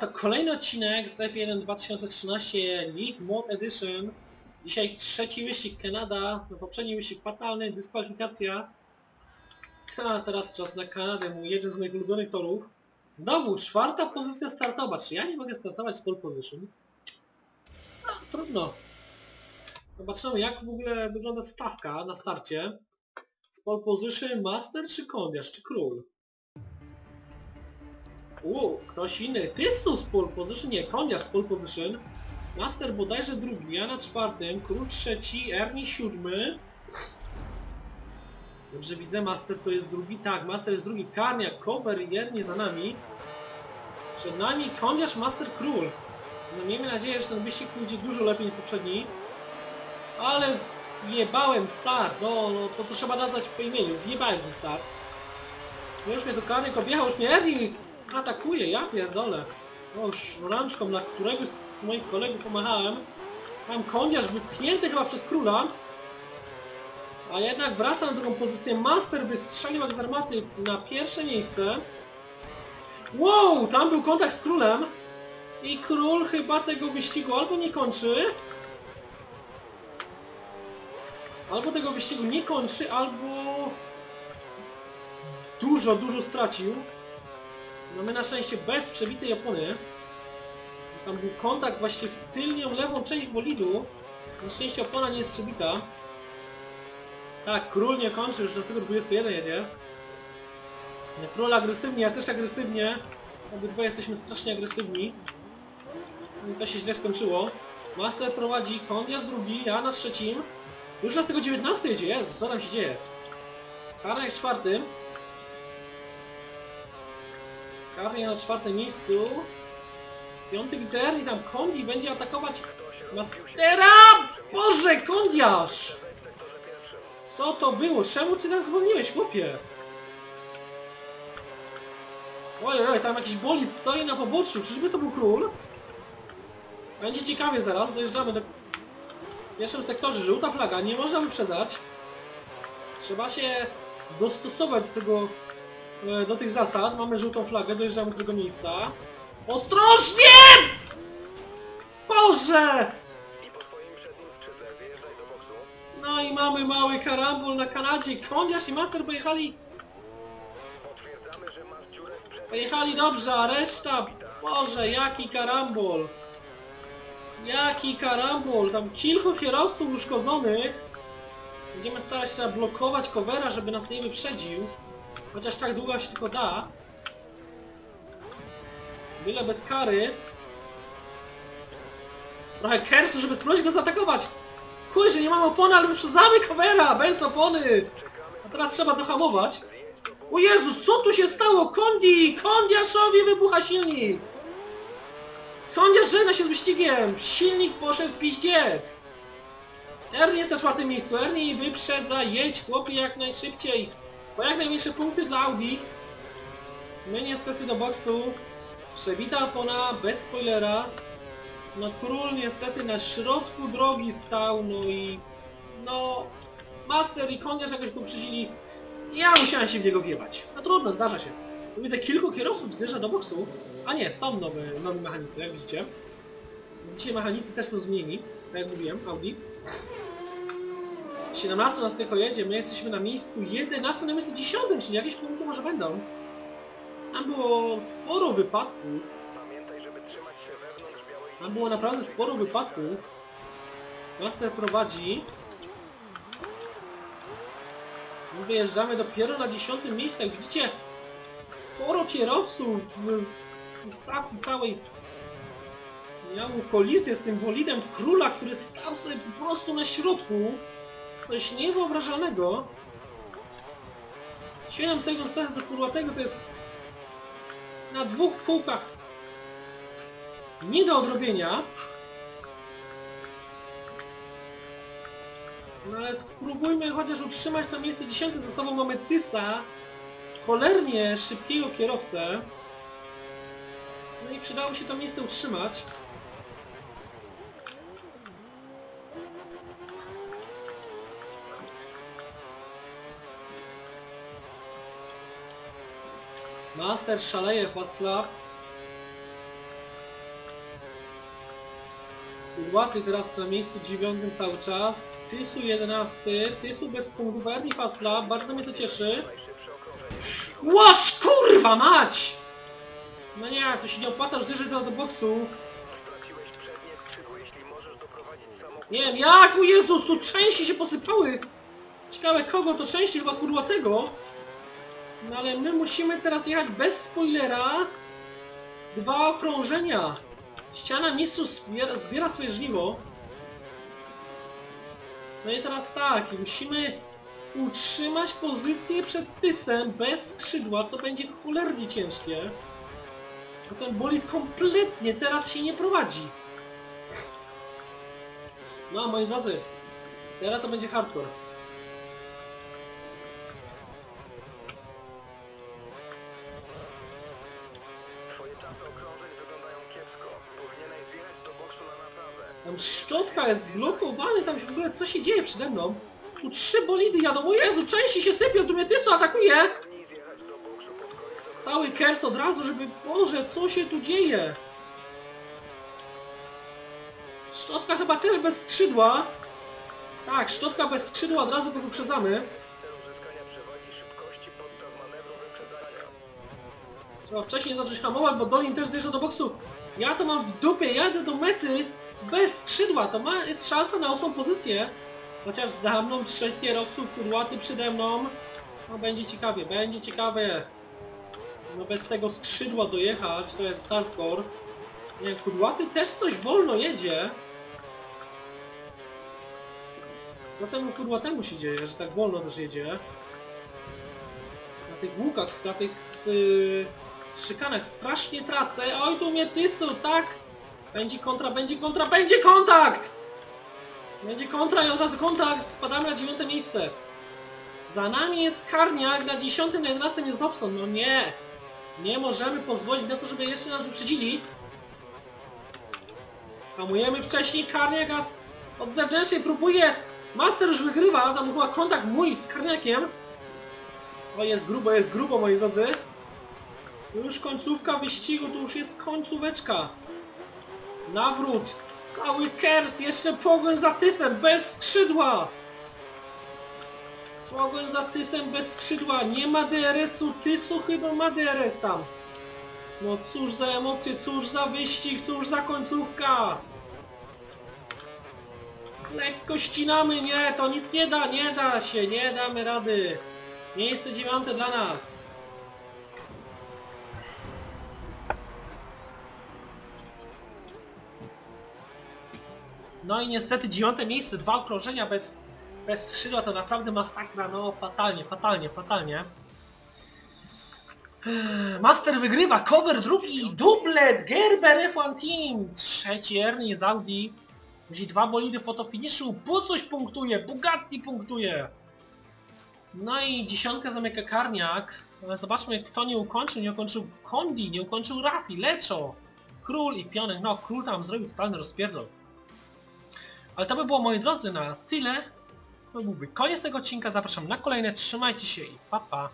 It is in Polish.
To kolejny odcinek z F1 2013 League Mode Edition. Dzisiaj trzeci wyścig Kanada, no poprzedni wyścig fatalny, dyskwalifikacja. A teraz czas na Kanadę, mój jeden z moich ulubionych torów. Znowu czwarta pozycja startowa, czy ja nie mogę startować z pole position? No, trudno. Zobaczymy jak w ogóle wygląda stawka na starcie. Z pole position master czy kondiarz, czy król? U, ktoś inny. Tysus pole position, nie, Koniarz z pole position. Master bodajże drugi, ja na czwartym, Król trzeci, Ernie siódmy. Dobrze widzę, Master to jest drugi, tak, Master jest drugi, Karniak, Kober i Ernie za nami. Przed nami Koniarz, Master, Król. No miejmy nadzieję, że ten wyścig pójdzie dużo lepiej niż poprzedni. Ale zjebałem start, no, no to, to trzeba nazwać po imieniu, zjebałem ten start. No już mnie tu Karniak objechał, już mnie Ernie atakuje, ja pierdolę. O, już rączką, na któregoś z moich kolegów pomachałem. Tam koniarz był pchnięty chyba przez króla. A jednak wraca na drugą pozycję. Master wystrzelił jak z armaty na pierwsze miejsce. Wow, tam był kontakt z królem. I król chyba tego wyścigu albo nie kończy. Albo tego wyścigu nie kończy, albo... Dużo, dużo stracił. No my na szczęście bez przebitej opony. Tam był kontakt właśnie w tylnią lewą część bolidu. Na szczęście opona nie jest przebita. Tak, król nie kończy, już do tego 21 jedzie. Król agresywnie, ja też agresywnie. Obydwa jesteśmy strasznie agresywni. No I to się źle skończyło. Master prowadzi, Kondias drugi, ja na trzecim. Już na z tego 19 jedzie, Jezu, co tam się dzieje? Karnek w czwartym. Karnie na czwartym miejscu. Piąty widzę i tam Kondi będzie atakować Mastera! Boże, Kondiarz! Co to było? Czemu ty nas zwolniłeś, chłopie? Oj, oj, tam jakiś bolid stoi na poboczu. Czyżby to był król? Będzie ciekawie zaraz, dojeżdżamy do... W pierwszym sektorze żółta flaga, nie można wyprzedzać. Trzeba się dostosować do tego E, do tych zasad. Mamy żółtą flagę, dojeżdżamy do tego miejsca. Ostrożnie! Boże! No i mamy mały karambol na Kanadzie. Koniarz i Master pojechali... Pojechali dobrze, a reszta... Boże, jaki karambol! Jaki karambol! Tam kilku kierowców uszkodzonych. Będziemy starać się blokować covera, żeby nas nie wyprzedził. Chociaż tak długo się tylko da. Byle bez kary. Trochę kerstu, żeby spróbować go zaatakować. Kurczę, nie mam opony, ale wyprzedzamy covera bez opony. A teraz trzeba dohamować. O Jezu, co tu się stało? Kondi! Kondiaszowi wybucha silnik! Kondiasz żegna się z wyścigiem! Silnik poszedł w piździec! Ernie jest na czwartym miejscu. Ernie wyprzedza, jedź chłopie jak najszybciej. Po jak największe punkty dla Audi. My niestety do boksu. Przebita opona, bez spoilera. No król niestety na środku drogi stał, no i... No... Master i Koniarz jakoś poprzedzili. Ja musiałem się w niego wjebać. No trudno, zdarza się. Widzę kilku kierowców zjeżdża do boksu. A nie, są nowe, nowi mechanicy, jak widzicie. Dzisiaj mechanicy też są zmieni, tak jak mówiłem, Audi. 17 nas tylko jedzie, my jesteśmy na miejscu 11, na miejscu 10, czyli jakieś punkty może będą. Tam było sporo wypadków. Tam było naprawdę sporo wypadków. Master prowadzi. My wyjeżdżamy dopiero na 10 miejscu, jak widzicie sporo kierowców z stawki całej miało kolizję z tym bolidem króla, który stał sobie po prostu na środku coś niewyobrażalnego. 7 sekund startu do kurłatego to jest na dwóch kółkach nie do odrobienia. No ale spróbujmy chociaż utrzymać to miejsce 10 ze sobą mamy Tysa, cholernie szybkiego kierowcę. No i przydało się to miejsce utrzymać. Master szaleje w Baslap. Łaty teraz na miejscu dziewiątym cały czas. Tysu 11, Tysu bez punktów, Ernie Fasla, bardzo mnie to cieszy. Łoż kurwa mać! No nie, to się nie opłaca zjeżdżać do, boksu. Nie wiem, jak? O Jezus, tu części się posypały! Ciekawe kogo to części, chyba kurwa tego. No ale my musimy teraz jechać bez spoilera. Dwa okrążenia. Ściana mistrzów zbiera, zbiera swoje żniwo. No i teraz tak, musimy utrzymać pozycję przed Tysem bez skrzydła, co będzie cholernie ciężkie. Bo ten bolid kompletnie teraz się nie prowadzi. No moi drodzy, teraz to będzie hardcore. Szczotka jest blokowany, tam się w ogóle co się dzieje przede mną? Tu trzy bolidy jadą, o Jezu, części się sypią, tu mnie Tysu atakuje! Cały kers od razu, żeby... Boże, co się tu dzieje? Szczotka chyba też bez skrzydła. Tak, szczotka bez skrzydła, od razu go wyprzedzamy. Trzeba wcześniej zacząć hamować, bo Dolin też zjeżdża do boksu. Ja to mam w dupie, jadę do mety bez skrzydła, to ma, jest szansa na ósmą pozycję. Chociaż za mną trzech kierowców, kurłaty przede mną. No będzie ciekawie, będzie ciekawie. No bez tego skrzydła dojechać, to jest hardcore. Nie, kurłaty też coś wolno jedzie. Co temu kurłatemu się dzieje, że tak wolno też jedzie? Na tych łukach, na tych yy, szykanach strasznie tracę. Oj, tu mnie tysu, tak? Będzie kontra, będzie kontra, będzie kontakt! Będzie kontra i od razu kontakt, spadamy na dziewiąte miejsce. Za nami jest Karniak, na dziesiątym, na jedenastym jest Dobson. No nie! Nie możemy pozwolić na to, żeby jeszcze nas wyprzedzili. Hamujemy wcześniej, Karniak od zewnętrznej próbuje. Master już wygrywa, tam chyba kontakt mój z Karniakiem. O, jest grubo, jest grubo, moi drodzy. Już końcówka wyścigu, to już jest końcóweczka. Nawrót. Cały kers, jeszcze pogoń za Tysem, bez skrzydła. Pogoń za Tysem, bez skrzydła. Nie ma DRS-u, Tysu chyba ma DRS tam. No cóż za emocje, cóż za wyścig, cóż za końcówka. Lekko ścinamy, nie, to nic nie da, nie da się, nie damy rady. Miejsce dziewiąte dla nas. No i niestety dziewiąte miejsce, dwa okrążenia bez, bez skrzydła to naprawdę masakra, no fatalnie, fatalnie, fatalnie. Master wygrywa, cover drugi, dublet, Gerber F1 Team, trzeci Ernie z Audi. Musi dwa bolidy po to finiszu, punktuje, Bugatti punktuje. No i dziesiątka zamyka Karniak. Ale zobaczmy kto nie ukończył. Nie ukończył Kondi, nie ukończył Rafi, Leczo, Król i Pionek. No, Król tam zrobił totalny rozpierdol. Ale to by było, moi drodzy, na tyle. To byłby koniec tego odcinka. Zapraszam na kolejne. Trzymajcie się i pa pa.